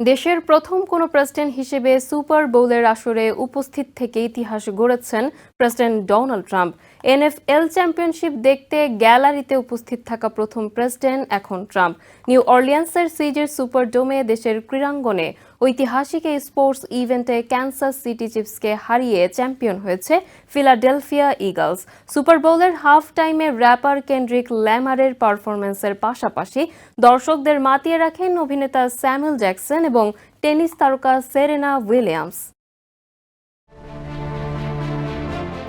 দেশের প্রথম কোনো প্রেসিডেন্ট হিসেবে সুপার বোলের আসরে উপস্থিত থেকে ইতিহাস গড়েছেন president Donald Trump. NFL championship দেখতে গ্যালারিতে উপস্থিত থাকা প্রথম প্রেসিডেন্ট এখন ট্রাম্প। নিউ অর্লিয়ান্সের সিজের সুপার ডোমে দেশের ক্রীড়াঙ্গনে ঐতিহাসিক এই স্পোর্টস ইভেন্টে ক্যান্সাস সিটি চিপসকে হারিয়ে চ্যাম্পিয়ন হয়েছে ফিলাডেলফিয়া ইগলস। সুপার বোলের হাফ টাইমে র্যাপার কেন্ড্রিক ল্যামারের পারফরমেন্সের পাশাপাশি দর্শকদের মাতিয়ে রাখেন অভিনেতা স্যামুয়েল জ্যাকসন এবং টেনিস তারকা সেরেনা উইলিয়ামস।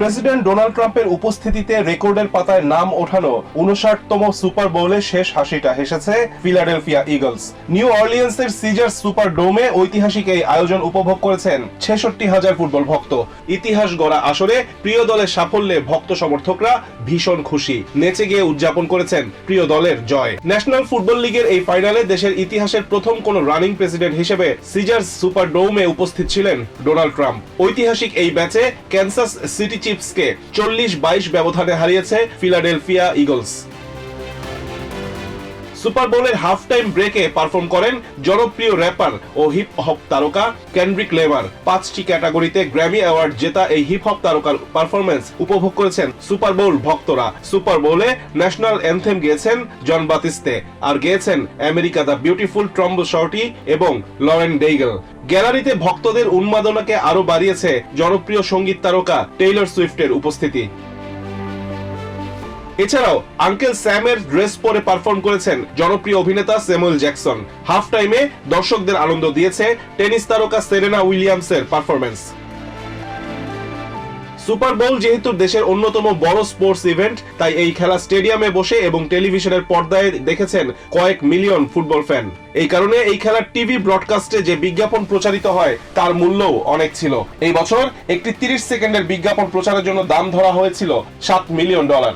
প্রেসিডেন্ট ডোনাল্ড ট্রাম্পের উপস্থিতিতে রেকর্ডের পাতায় নাম ওঠানো উনষাটতম সুপার বোলে শেষ হাসিটা হেসেছে ফিলাডেলফিয়া ইগলস। নিউ অর্লিয়েন্সের সিজার সুপার ডোমে ঐতিহাসিক এই আয়োজন উপভোগ করেছেন ছেষট্টি হাজার ফুটবল ভক্ত। ইতিহাস গড়া আসরে প্রিয় দলের সাফল্যে ভক্ত সমর্থকরা ভীষণ খুশি। নেচে গিয়ে উদযাপন করেছেন প্রিয় দলের জয়। ন্যাশনাল ফুটবল লিগের এই ফাইনালে দেশের ইতিহাসের প্রথম কোন রানিং প্রেসিডেন্ট হিসেবে সিজার সুপার ডোমে উপস্থিত ছিলেন ডোনাল্ড ট্রাম্প। ঐতিহাসিক এই ম্যাচে ক্যান্সাস সিটি চিফসকে চল্লিশ বাইশ ব্যবধানে হারিয়েছে ফিলাডেলফিয়া ইগলস। সুপার বোলের হাফ টাইম ব্রেকে পারফর্ম করেন জনপ্রিয় র্যাপার ও হিপ হপ তারকা ক্যান্ড্রিক লেমার পাঁচটি ক্যাটাগরিতে গ্র্যামি অ্যাওয়ার্ড জেতা এই হিপ হপ তারকার পারফরমেন্স উপভোগ করেছেন সুপার বোল ভক্তরা। সুপার বোলে ন্যাশনাল অ্যান্থেম গেয়েছেন জন বাতিস্তে আর গেয়েছেন America the beautiful Trombone Shorty এবং লরেন ডেইগল। গ্যালারিতে ভক্তদের উন্মাদনাকে আরও বাড়িয়েছে জনপ্রিয় সংগীত তারকা টেইলর সুইফটের উপস্থিতি। এছাড়াও, আঙ্কেল স্যামের ড্রেস পরে পারফর্ম করেছেন জনপ্রিয় অভিনেতা স্যামুয়েল জ্যাকসন। হাফ টাইমে দর্শকদের আনন্দ দিয়েছে টেনিস তারকা সেরেনা উইলিয়ামসের পারফরমেন্স সুপার বোল যেহেতু দেশের অন্যতম বড় স্পোর্টস ইভেন্ট, তাই এই খেলা স্টেডিয়ামে বসে এবং টেলিভিশনের পর্দায় দেখেছেন কয়েক মিলিয়ন ফুটবল ফ্যান। এই কারণে এই খেলার টিভি ব্রডকাস্টে যে বিজ্ঞাপন প্রচারিত হয়, তার মূল্যও অনেক ছিল। এই বছর একটি তিরিশ সেকেন্ডের বিজ্ঞাপন প্রচারের জন্য দাম ধরা হয়েছিল সাত million dollar.